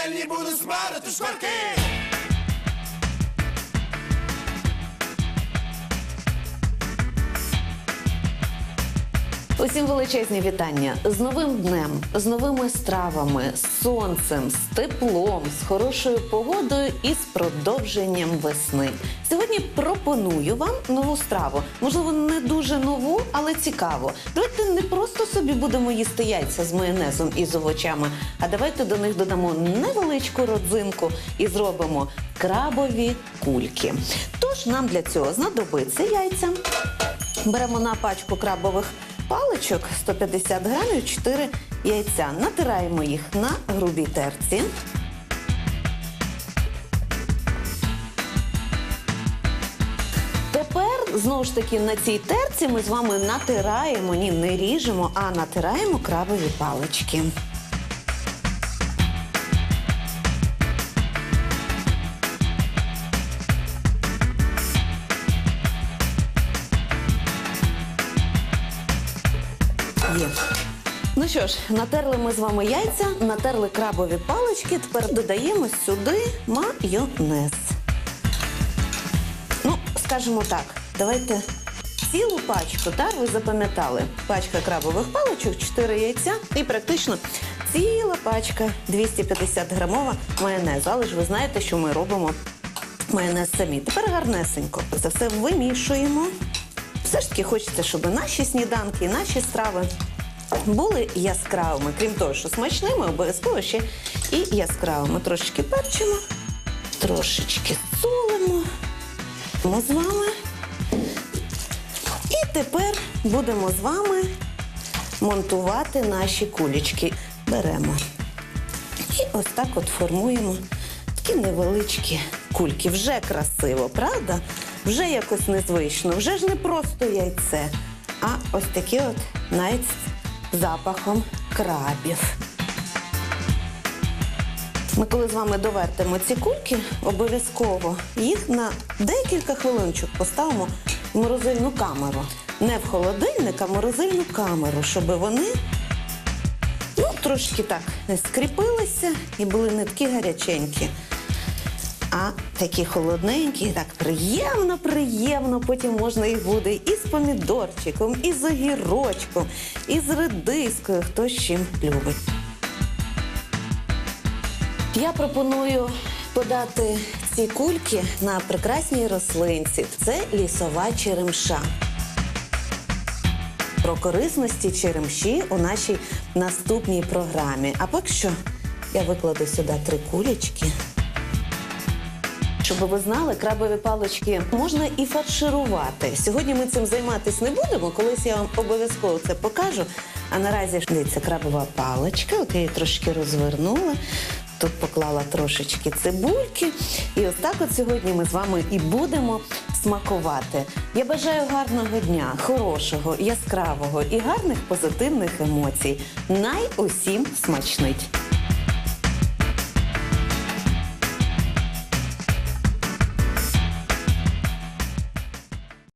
пательні буду смарити шкварки. Усім величезні вітання з новим днем, з новими стравами, з сонцем, з теплом, з хорошою погодою і з продовженням весни. Сьогодні пропоную вам нову страву. Можливо, не дуже нову, але цікаву. Давайте не просто собі будемо їсти яйця з майонезом і з овочами, а давайте до них додамо невеличку родзинку і зробимо крабові кульки. Тож нам для цього знадобиться яйця. Беремо на пачку крабових паличок 150 грамів 4 яйця. Натираємо їх на грубій терці. Тепер знову ж таки на цій терці ми з вами натираємо, ні, не ріжемо, а натираємо крабові палички. Є. Ну що ж, натерли ми з вами яйця, натерли крабові палички. Тепер додаємо сюди майонез. Ну, скажімо так, давайте цілу пачку, так, ви запам'ятали. Пачка крабових паличок, 4 яйця і практично ціла пачка 250 грамова майонезу. Але ж ви знаєте, що ми робимо майонез самі. Тепер гарнесенько. Це все вимішуємо. Все ж таки хочеться, щоб наші сніданки, і наші страви були яскравими. Крім того, що смачними, обов'язково ще і яскравими. Трошечки перчимо, трошечки солимо. Ми з вами. І тепер будемо з вами монтувати наші кулечки. Беремо. І ось так от формуємо такі невеличкі кульки. Вже красиво, правда? Вже якось незвично, вже ж не просто яйце, а ось такі от навіть з запахом крабів. Ми коли з вами довертимо ці кульки, обов'язково їх на декілька хвилиночок поставимо в морозильну камеру. Не в холодильник, а в морозильну камеру, щоб вони ну, трошки так скріпилися і були не такі гаряченькі. А такі холодненькі, так приємно, приємно. Потім можна їх буде і з помідорчиком, і з огірочком, і з редискою, хто з чим любить. Я пропоную подати ці кульки на прекрасній рослинці. Це лісова черемша. Про корисності черемші у нашій наступній програмі. А поки що я викладу сюди три кулечки. Щоб ви знали, крабові палички можна і фарширувати. Сьогодні ми цим займатися не будемо. Колись я вам обов'язково це покажу. А наразі дивіться, крабова паличка. От я її трошки розвернула. Тут поклала трошечки цибульки. І ось так от сьогодні ми з вами і будемо смакувати. Я бажаю гарного дня, хорошого, яскравого і гарних позитивних емоцій. Най усім смачнить!